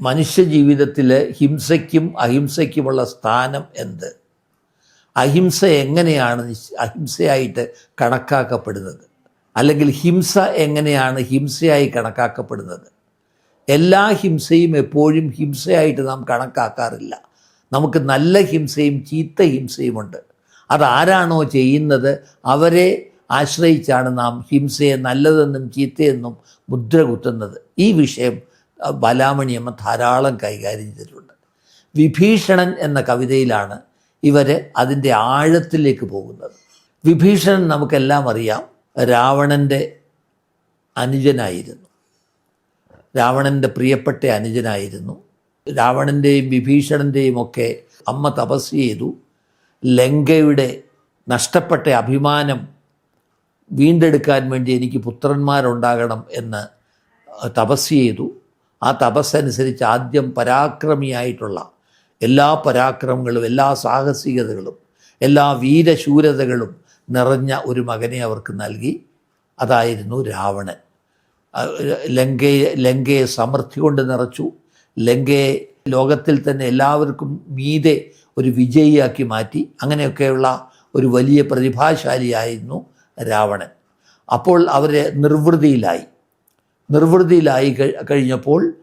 മനുഷ്യ ജീവിതത്തിൽ ഹിംസയ്ക്കും അഹിംസയ്ക്കുമുള്ള സ്ഥാനം എന്ത്? അഹിംസ എങ്ങനെയാണ് അഹിംസയായിട്ട് കണക്കാക്കപ്പെടുന്നത്? അല്ലെങ്കിൽ ഹിംസ എങ്ങനെയാണ് ഹിംസയായി കണക്കാക്കപ്പെടുന്നത്? എല്ലാ ഹിംസയും എപ്പോഴും ഹിംസയായിട്ട് നാം കണക്കാക്കാറില്ല. നമുക്ക് നല്ല ഹിംസയും ചീത്ത ഹിംസയുമുണ്ട്. അതാരാണോ ചെയ്യുന്നത് അവരെ ആശ്രയിച്ചാണ് നാം ഹിംസയെ നല്ലതെന്നും ചീത്തയെന്നും മുദ്ര കുത്തുന്നത്. ഈ വിഷയം ബാലാമണിയമ്മ ധാരാളം കൈകാര്യം ചെയ്തിട്ടുണ്ട്. വിഭീഷണൻ എന്ന കവിതയിലാണ് ഇവർ അതിന്റെ ആഴത്തിലേക്ക് പോകുന്നത്. വിഭീഷണൻ നമുക്കെല്ലാം അറിയാം രാവണന്റെ അനുജനായിരുന്നു. രാവണന്റെ പ്രിയപ്പെട്ട അനുജനായിരുന്നു. രാവണന്റെയും വിഭീഷണന്റെയും ഒക്കെ അമ്മ തപസ് ചെയ്തു. ലങ്കയുടെ നഷ്ടപ്പെട്ട അഭിമാനം വീണ്ടെടുക്കാൻ വേണ്ടി എനിക്ക് പുത്രന്മാരുണ്ടാകണം എന്ന് തപസ് ചെയ്തു. ആ തപസ്സനുസരിച്ച് ആദ്യം പരാക്രമിയായിട്ടുള്ള എല്ലാ പരാക്രമങ്ങളും എല്ലാ സാഹസികതകളും എല്ലാ വീരശൂരതകളും നിറഞ്ഞ ഒരു മകനെ അവർക്ക് നൽകി. അതായിരുന്നു രാവണൻ. ലങ്കയെ ലങ്കയെ സമൃദ്ധി കൊണ്ട് നിറച്ചു. ലങ്കയെ ലോകത്തിൽ തന്നെ എല്ലാവർക്കും മീതെ ഒരു വിജയിയാക്കി മാറ്റി. അങ്ങനെയൊക്കെയുള്ള ഒരു വലിയ പ്രതിഭാശാലിയായിരുന്നു രാവണൻ. അപ്പോൾ അവരെ നിർവൃതിയിലായി. നിർവൃതിയിലായി കഴി- കഴിഞ്ഞപ്പോൾ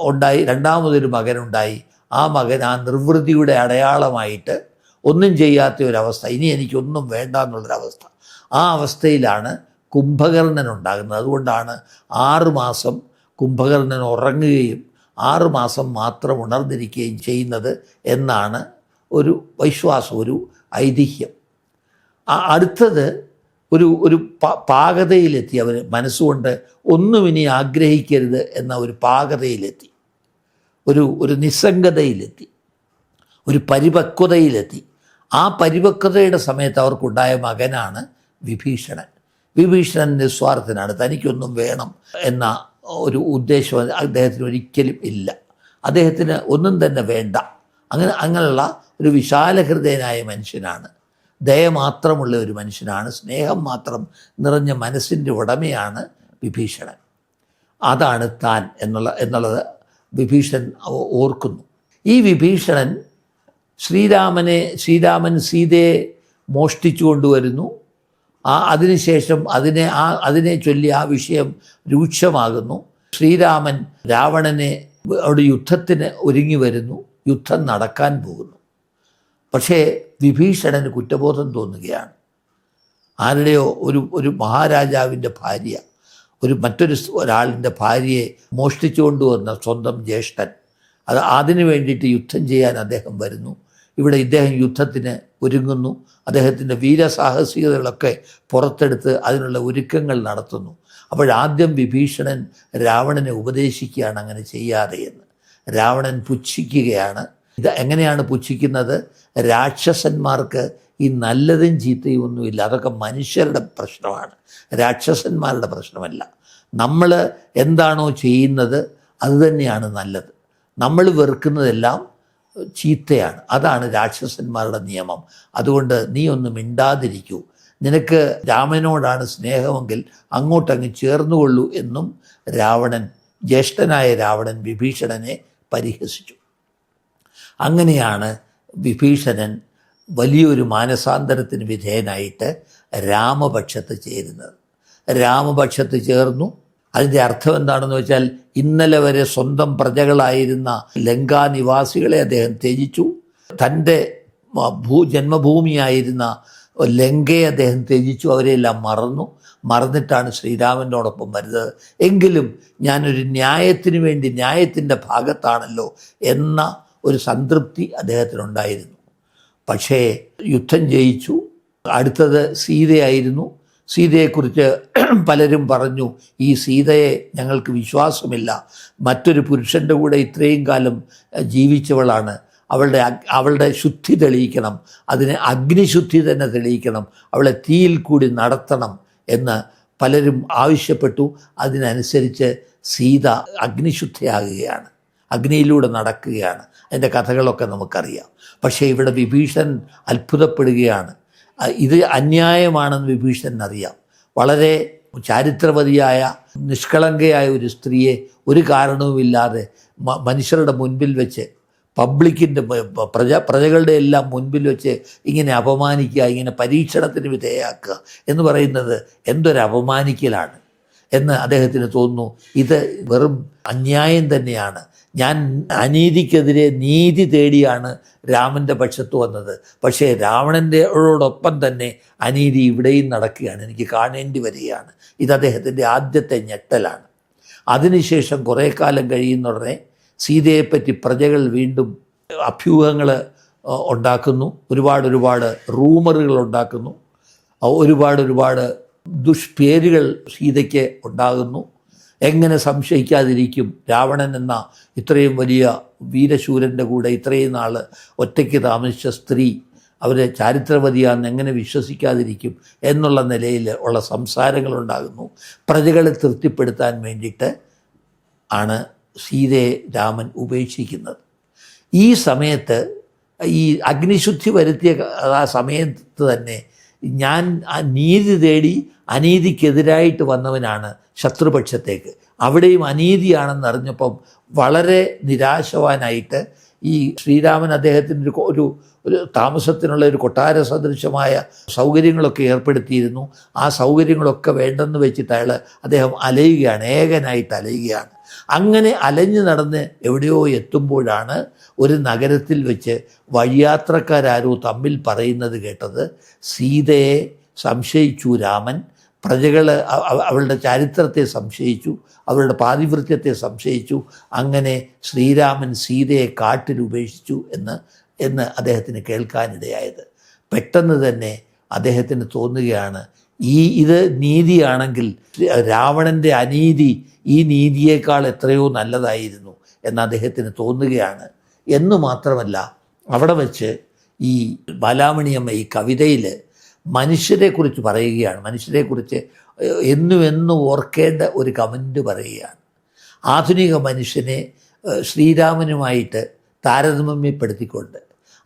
ഉണ്ടായി രണ്ടാമതൊരു മകനുണ്ടായി. ആ മകൻ ആ നിർവൃതിയുടെ അടയാളമായിട്ട് ഒന്നും ചെയ്യാത്ത ഒരവസ്ഥ ഇനി എനിക്കൊന്നും വേണ്ട എന്നുള്ളൊരവസ്ഥ ആ അവസ്ഥയിലാണ് കുംഭകർണൻ ഉണ്ടാകുന്നത്. അതുകൊണ്ടാണ് ആറ് മാസം കുംഭകർണൻ ഉറങ്ങുകയും ആറ് മാസം മാത്രം ഉണർന്നിരിക്കുകയും ചെയ്യുന്നത് എന്നാണ് ഒരു വിശ്വാസം ഒരു ഐതിഹ്യം. അടുത്തത് ഒരു ഒരു പാകതയിലെത്തി. അവർ മനസ്സുകൊണ്ട് ഒന്നും ഇനി ആഗ്രഹിക്കരുത് എന്ന ഒരു പാകതയിലെത്തി. ഒരു ഒരു നിസ്സംഗതയിലെത്തി. ഒരു പരിപക്വതയിലെത്തി. ആ പരിപക്വതയുടെ സമയത്ത് അവർക്കുണ്ടായ മകനാണ് വിഭീഷണൻ. വിഭീഷണൻ നിസ്വാർത്ഥനാണ്. തനിക്കൊന്നും വേണം എന്ന ഒരു ഉദ്ദേശം അദ്ദേഹത്തിന് ഒരിക്കലും ഇല്ല. അദ്ദേഹത്തിന് ഒന്നും തന്നെ വേണ്ട. അങ്ങനെ അങ്ങനെയുള്ള ഒരു വിശാലഹൃദയനായ മനുഷ്യനാണ് ദയ മാത്രമുള്ള ഒരു മനുഷ്യനാണ്. സ്നേഹം മാത്രം നിറഞ്ഞ മനസ്സിന്റെ ഉടമയാണ് വിഭീഷണൻ. അതാണ് താൻ എന്നുള്ള എന്നുള്ളത് വിഭീഷണൻ ഓർക്കുന്നു. ഈ വിഭീഷണൻ ശ്രീരാമനെ ശ്രീരാമൻ സീതയെ മോഷ്ടിച്ചു കൊണ്ടുവരുന്നു. ആ അതിനുശേഷം അതിനെ ആ അതിനെ ചൊല്ലി ആ വിഷയം രൂക്ഷമാകുന്നു. ശ്രീരാമൻ രാവണനെ അവിടെ യുദ്ധത്തിന് ഒരുങ്ങി വരുന്നു. യുദ്ധം നടക്കാൻ പോകുന്നു. പക്ഷേ വിഭീഷണന് കുറ്റബോധം തോന്നുകയാണ്. ആരുടെയോ ഒരു ഒരു മഹാരാജാവിന്റെ ഭാര്യ ഒരു മറ്റൊരു ഒരാളിന്റെ ഭാര്യയെ മോഷ്ടിച്ചുകൊണ്ട് വന്ന സ്വന്തം ജ്യേഷ്ഠൻ അത് അതിനു വേണ്ടിയിട്ട് യുദ്ധം ചെയ്യാൻ അദ്ദേഹം വരുന്നു. ഇവിടെ ഇദ്ദേഹം യുദ്ധത്തിന് ഒരുങ്ങുന്നു. അദ്ദേഹത്തിന്റെ വീരസാഹസികതകളൊക്കെ പുറത്തെടുത്ത് അതിനുള്ള ഒരുക്കങ്ങൾ നടത്തുന്നു. അപ്പോഴാദ്യം വിഭീഷണൻ രാവണനെ ഉപദേശിക്കുകയാണ് അങ്ങനെ ചെയ്യാതെ എന്ന്. രാവണൻ പുച്ഛിക്കുകയാണ്. ഇത് എങ്ങനെയാണ് പുച്ഛിക്കുന്നത്? രാക്ഷസന്മാർക്ക് ഈ നല്ലതും ചീത്തയും ഒന്നുമില്ല. അതൊക്കെ മനുഷ്യരുടെ പ്രശ്നമാണ്. രാക്ഷസന്മാരുടെ പ്രശ്നമല്ല. നമ്മൾ എന്താണോ ചെയ്യുന്നത് അതുതന്നെയാണ് നല്ലത്. നമ്മൾ വെറുക്കുന്നതെല്ലാം ചീത്തയാണ്. അതാണ് രാക്ഷസന്മാരുടെ നിയമം. അതുകൊണ്ട് നീ ഒന്ന് മിണ്ടാതിരിക്കൂ. നിനക്ക് രാമനോടാണ് സ്നേഹമെങ്കിൽ അങ്ങോട്ടങ്ങ് ചേർന്നുകൊള്ളൂ എന്നും രാവണൻ ജ്യേഷ്ഠനായ രാവണൻ വിഭീഷണനെ പരിഹസിച്ചു. അങ്ങനെയാണ് വിഭീഷണൻ വലിയൊരു മാനസാന്തരത്തിന് വിധേയനായിട്ട് രാമപക്ഷത്ത് ചേരുന്നത്. രാമപക്ഷത്ത് ചേർന്നു. അതിന്റെ അർത്ഥം എന്താണെന്ന് വെച്ചാൽ ഇന്നലെ വരെ സ്വന്തം പ്രജകളായിരുന്ന ലങ്കാനിവാസികളെ അദ്ദേഹം ത്യജിച്ചു. തന്റെ ഭൂ ജന്മഭൂമിയായിരുന്ന ലങ്കയെ അദ്ദേഹം ത്യജിച്ചു. അവരെല്ലാം മറന്നു. മറന്നിട്ടാണ് ശ്രീരാമനോടൊപ്പം വരുന്നത്. എങ്കിലും ഞാനൊരു ന്യായത്തിനു വേണ്ടി ന്യായത്തിന്റെ ഭാഗത്താണല്ലോ എന്ന ഒരു സംതൃപ്തി അദ്ദേഹത്തിനുണ്ടായിരുന്നു. പക്ഷേ യുദ്ധം ജയിച്ചു. അടുത്തത് സീതയായിരുന്നു. സീതയെക്കുറിച്ച് പലരും പറഞ്ഞു ഈ സീതയെ ഞങ്ങൾക്ക് വിശ്വാസമില്ല. മറ്റൊരു പുരുഷന്റെ കൂടെ ഇത്രയും കാലം ജീവിച്ചവളാണ്. അവളുടെ അവളുടെ ശുദ്ധി തെളിയിക്കണം. അതിന് അഗ്നിശുദ്ധി തന്നെ തെളിയിക്കണം. അവളെ തീയിൽ കൂടി നടത്തണം എന്ന് പലരും ആവശ്യപ്പെട്ടു. അതിനനുസരിച്ച് സീത അഗ്നിശുദ്ധയാകുകയാണ്. അഗ്നിയിലൂടെ നടക്കുകയാണ്. അതിന്റെ കഥകളൊക്കെ നമുക്കറിയാം. പക്ഷേ ഇവിടെ വിഭീഷൺ അത്ഭുതപ്പെടുകയാണ്. ഇത് അന്യായമാണെന്ന് വിഭീഷണൻ അറിയാം വളരെ ചാരിത്രവതിയായ നിഷ്കളങ്കയായ ഒരു സ്ത്രീയെ ഒരു കാരണവുമില്ലാതെ മനുഷ്യരുടെ മുൻപിൽ വെച്ച് പബ്ലിക്കിന്റെ പ്രജ പ്രജകളുടെ എല്ലാം മുൻപിൽ വെച്ച് ഇങ്ങനെ അപമാനിക്കുക ഇങ്ങനെ പരീക്ഷണത്തിന് വിധേയമാക്കുക എന്ന് പറയുന്നത് എന്തൊരു അപമാനിക്കലാണ് എന്ന് അദ്ദേഹത്തിന് തോന്നുന്നു. ഇത് വെറും അന്യായം തന്നെയാണ്. ഞാൻ അനീതിക്കെതിരെ നീതി തേടിയാണ് രാമന്റെ പക്ഷത്ത് വന്നത്. പക്ഷേ രാവണന്റെയോടൊപ്പം തന്നെ അനീതി ഇവിടെയും നടക്കുകയാണ്. എനിക്ക് കാണേണ്ടി വരികയാണ്. ഇത് അദ്ദേഹത്തിന്റെ ആദ്യത്തെ ഞെട്ടലാണ്. അതിനുശേഷം കുറേ കാലം കഴിയുന്നുടനെ സീതയെപ്പറ്റി പ്രജകൾ വീണ്ടും അഭ്യൂഹങ്ങൾ ഉണ്ടാക്കുന്നു. ഒരുപാട് ഒരുപാട് റൂമറുകൾ ഉണ്ടാക്കുന്നു. ഒരുപാട് ഒരുപാട് ദുഷ്പേരുകൾ സീതയ്ക്ക് ഉണ്ടാകുന്നു. എങ്ങനെ സംശയിക്കാതിരിക്കും? രാവണൻ എന്ന ഇത്രയും വലിയ വീരശൂരന്റെ കൂടെ ഇത്രയും നാൾ ഒറ്റയ്ക്ക് താമസിച്ച സ്ത്രീ അവരെ ചാരിത്രവതിയാണെന്ന് എങ്ങനെ വിശ്വസിക്കാതിരിക്കും എന്നുള്ള നിലയിൽ ഉള്ള സംസാരങ്ങളുണ്ടാകുന്നു. പ്രജകളെ തൃപ്തിപ്പെടുത്താൻ വേണ്ടിയിട്ട് ആണ് സീതയെ രാമൻ ഉപേക്ഷിക്കുന്നത്. ഈ സമയത്ത് ഈ അഗ്നിശുദ്ധി വരുത്തിയ ആ സമയത്ത് തന്നെ ഞാൻ നീതി തേടി അനീതിക്കെതിരായിട്ട് വന്നവനാണ് ശത്രുപക്ഷത്തേക്ക്. അവിടെയും അനീതിയാണെന്ന് അറിഞ്ഞപ്പം വളരെ നിരാശവാനായിട്ട് ഈ ശ്രീരാമൻ അദ്ദേഹത്തിന്റെ ഒരു ഒരു താമസത്തിനുള്ള ഒരു കൊട്ടാര സദൃശമായ സൗകര്യങ്ങളൊക്കെ ഏർപ്പെടുത്തിയിരുന്നു. ആ സൗകര്യങ്ങളൊക്കെ വേണ്ടെന്ന് വെച്ചിട്ട് അയാൾ അദ്ദേഹം അലയുകയാണ് ഏകനായിട്ട് അലയുകയാണ്. അങ്ങനെ അലഞ്ഞു നടന്ന് എവിടെയോ എത്തുമ്പോഴാണ് ഒരു നഗരത്തിൽ വെച്ച് വഴിയാത്രക്കാരാരോ തമ്മിൽ പറയുന്നത് കേട്ടത്. സീതയെ സംശയിച്ചു രാമൻ. പ്രജകൾ അവളുടെ ചരിത്രത്തെ സംശയിച്ചു. അവളുടെ പാതിവൃത്യത്തെ സംശയിച്ചു. അങ്ങനെ ശ്രീരാമൻ സീതയെ കാട്ടിൽ ഉപേക്ഷിച്ചു എന്ന് എന്ന് അദ്ദേഹത്തിന് കേൾക്കാനിടയായത്. പെട്ടെന്ന് തന്നെ അദ്ദേഹത്തിന് തോന്നുകയാണ് ഈ ഇത് നീതിയാണെങ്കിൽ രാവണന്റെ അനീതി ഈ നീതിയേക്കാൾ എത്രയോ നല്ലതായിരുന്നു എന്ന് അദ്ദേഹത്തിന് തോന്നുകയാണ്. എന്ന് മാത്രമല്ല അവിടെ വെച്ച് ഈ ബാലാമണിയമ്മ ഈ കവിതയിൽ മനുഷ്യരെക്കുറിച്ച് പറയുകയാണ്. മനുഷ്യരെക്കുറിച്ച് എന്നും എന്നും ഓർക്കേണ്ട ഒരു കമന്റ് പറയുകയാണ്. ആധുനിക മനുഷ്യനെ ശ്രീരാമനുമായിട്ട് താരതമ്യപ്പെടുത്തിക്കൊണ്ട്.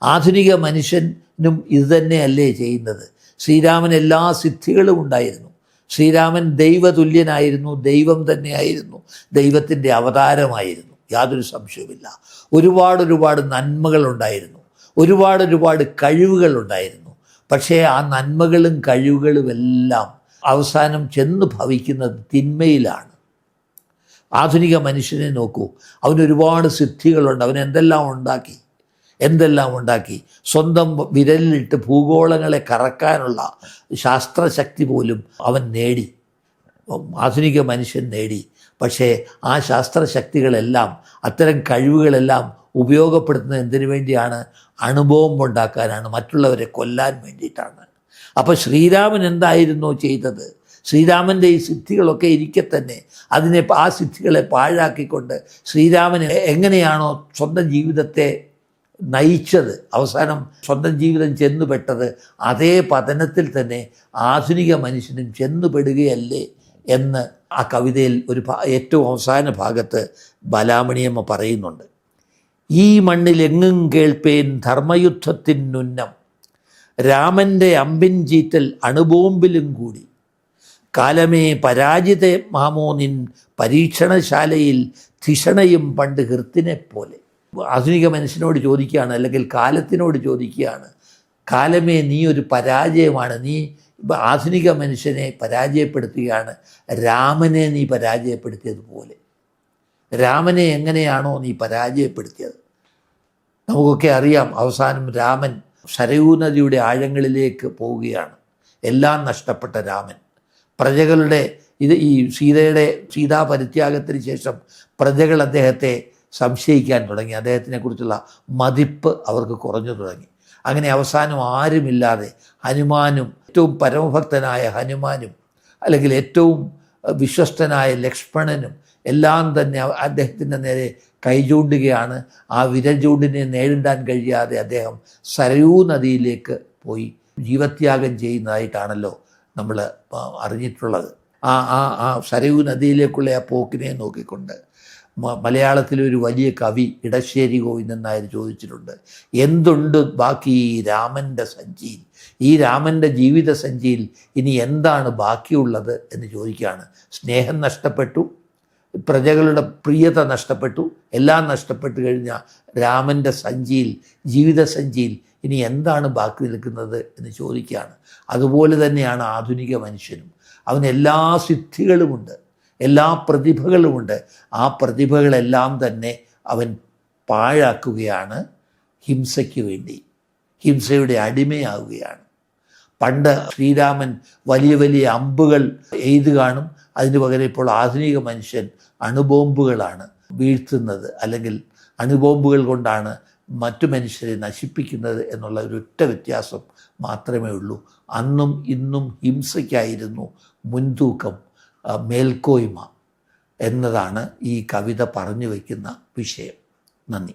ആധുനിക മനുഷ്യനും ഇത് തന്നെയല്ലേ ചെയ്യുന്നത്? ശ്രീരാമൻ എല്ലാ സിദ്ധികളും ഉണ്ടായിരുന്നു. ശ്രീരാമൻ ദൈവതുല്യനായിരുന്നു ദൈവം തന്നെയായിരുന്നു ദൈവത്തിന്റെ അവതാരമായിരുന്നു. യാതൊരു സംശയവുമില്ല. ഒരുപാട് ഒരുപാട് നന്മകളുണ്ടായിരുന്നു ഒരുപാട് ഒരുപാട് കഴിവുകളുണ്ടായിരുന്നു പക്ഷേ ആ നന്മകളും കഴിവുകളും എല്ലാം അവസാനം ചെന്ന് ഭവിക്കുന്നത് തിന്മയിലാണ്. ആധുനിക മനുഷ്യനെ നോക്കൂ. അവന് ഒരുപാട് സിദ്ധികളുണ്ട്. അവൻ എന്തെല്ലാം ഉണ്ടാക്കി? എന്തെല്ലാം ഉണ്ടാക്കി? സ്വന്തം വിരലിലിട്ട് ഭൂഗോളങ്ങളെ കറക്കാനുള്ള ശാസ്ത്രശക്തി പോലും അവൻ നേടി. ആധുനിക മനുഷ്യൻ നേടി. പക്ഷേ ആ ശാസ്ത്രശക്തികളെല്ലാം അത്തരം കഴിവുകളെല്ലാം ഉപയോഗപ്പെടുത്തുന്നത് എന്തിനു വേണ്ടിയാണ്? അണുബോംബ് ഉണ്ടാക്കാനാണ് മറ്റുള്ളവരെ കൊല്ലാൻ വേണ്ടിയിട്ടാണ്. അപ്പോൾ ശ്രീരാമൻ എന്തായിരുന്നു ചെയ്തത്? ശ്രീരാമന്റെ ഈ സിദ്ധികളൊക്കെ ഇരിക്കെ തന്നെ അതിനെ ആ സിദ്ധികളെ പാഴാക്കിക്കൊണ്ട് ശ്രീരാമൻ എങ്ങനെയാണോ സ്വന്തം ജീവിതത്തെ നയിച്ചത് അവസാനം സ്വന്തം ജീവിതം ചെന്നുപെട്ടത് അതേ പതനത്തിൽ തന്നെ ആധുനിക മനുഷ്യനും ചെന്നുപെടുകയല്ലേ എന്ന് ആ കവിതയിൽ ഒരു ഏറ്റവും അവസാന ഭാഗത്ത് ബലാമണിയമ്മ പറയുന്നുണ്ട്. ഈ മണ്ണിൽ എങ്ങും കേൾപ്പേൻ ധർമ്മയുദ്ധത്തിനുന്നം രാമന്റെ അമ്പിൻ ചീറ്റൽ അണുബോംബിലും കൂടി. കാലമേ പരാജിത മാമോനിൻ പരീക്ഷണശാലയിൽ ധിഷണയും പണ്ട് ഹൃത്തിനെ പോലെ. ആധുനിക മനുഷ്യനോട് ചോദിക്കുകയാണ് അല്ലെങ്കിൽ കാലത്തിനോട് ചോദിക്കുകയാണ് കാലമേ നീ ഒരു പരാജയമാണ്. നീ ആധുനിക മനുഷ്യനെ പരാജയപ്പെടുത്തുകയാണ്. രാമനെ നീ പരാജയപ്പെടുത്തിയതുപോലെ. രാമനെ എങ്ങനെയാണോ നീ പരാജയപ്പെടുത്തിയത്? നമുക്കൊക്കെ അറിയാം അവസാനം രാമൻ ശരയൂ നദിയുടെ ആഴങ്ങളിലേക്ക് പോവുകയാണ്. എല്ലാം നഷ്ടപ്പെട്ട രാമൻ. പ്രജകളുടെ ഇത് ഈ സീതയുടെ സീതാ പരിത്യാഗത്തിന് ശേഷം പ്രജകൾ അദ്ദേഹത്തെ സംശയിക്കാൻ തുടങ്ങി. അദ്ദേഹത്തിനെക്കുറിച്ചുള്ള മതിപ്പ് അവർക്ക് കുറഞ്ഞു തുടങ്ങി. അങ്ങനെ അവസാനം ആരുമില്ലാതെ ഹനുമാനും ഏറ്റവും പരമഭക്തനായ ഹനുമാനും അല്ലെങ്കിൽ ഏറ്റവും വിശ്വസ്തനായ ലക്ഷ്മണനും എല്ലാം തന്നെ അദ്ദേഹത്തിന്റെ നേരെ കൈ ചൂണ്ടുകയാണ്. ആ വിരൽ ചൂണ്ടിനെ നേരിടാൻ കഴിയാതെ അദ്ദേഹം സരയൂ നദിയിലേക്ക് പോയി ജീവത്യാഗം ചെയ്യുന്നതായിട്ടാണല്ലോ നമ്മൾ അറിഞ്ഞിട്ടുള്ളത്. ആ ആ ആ സരയൂ നദിയിലേക്കുള്ള ആ പോക്കിനെ നോക്കിക്കൊണ്ട് മ- മലയാളത്തിലെ ഒരു വലിയ കവി ഇടശ്ശേരി ഗോവിന്ദൻ നായർ ചോദിച്ചിട്ടുണ്ട് എന്തുണ്ട് ബാക്കി ഈ രാമന്റെ സഞ്ചിയിൽ? ഈ രാമന്റെ ജീവിത സഞ്ചിയിൽ ഇനി എന്താണ് ബാക്കിയുള്ളത്? എന്ന് ചോദിക്കുകയാണ്. സ്നേഹം നഷ്ടപ്പെട്ടു പ്രജകളുടെ പ്രിയത നഷ്ടപ്പെട്ടു എല്ലാം നഷ്ടപ്പെട്ടു കഴിഞ്ഞ രാമന്റെ സഞ്ചിയിൽ ജീവിത സഞ്ചിയിൽ ഇനി എന്താണ് ബാക്കി നിൽക്കുന്നത് എന്ന് ചോദിക്കുകയാണ്. അതുപോലെ തന്നെയാണ് ആധുനിക മനുഷ്യനും. അവനെല്ലാ സിദ്ധികളുമുണ്ട്. എല്ലാ പ്രതിഭകളുമുണ്ട്. ആ പ്രതിഭകളെല്ലാം തന്നെ അവൻ പാഴാക്കുകയാണ് ഹിംസയ്ക്ക് വേണ്ടി. ഹിംസയുടെ അടിമയാവുകയാണ്. പണ്ട് ശ്രീരാമൻ വലിയ വലിയ അമ്പുകൾ എയ്ത് കാണും. അതിന് പകരം ഇപ്പോൾ ആധുനിക മനുഷ്യൻ അണുബോംബുകളാണ് വീഴ്ത്തുന്നത്. അല്ലെങ്കിൽ അണുബോംബുകൾ കൊണ്ടാണ് മറ്റു മനുഷ്യരെ നശിപ്പിക്കുന്നത് എന്നുള്ള ഒരൊറ്റ വ്യത്യാസം മാത്രമേ ഉള്ളൂ. അന്നും ഇന്നും ഹിംസയ്ക്കായിരുന്നു മുൻതൂക്കം. മേൽക്കോയ്മ എന്നതാണ് ഈ കവിത പറഞ്ഞു വയ്ക്കുന്ന വിഷയം. നന്ദി.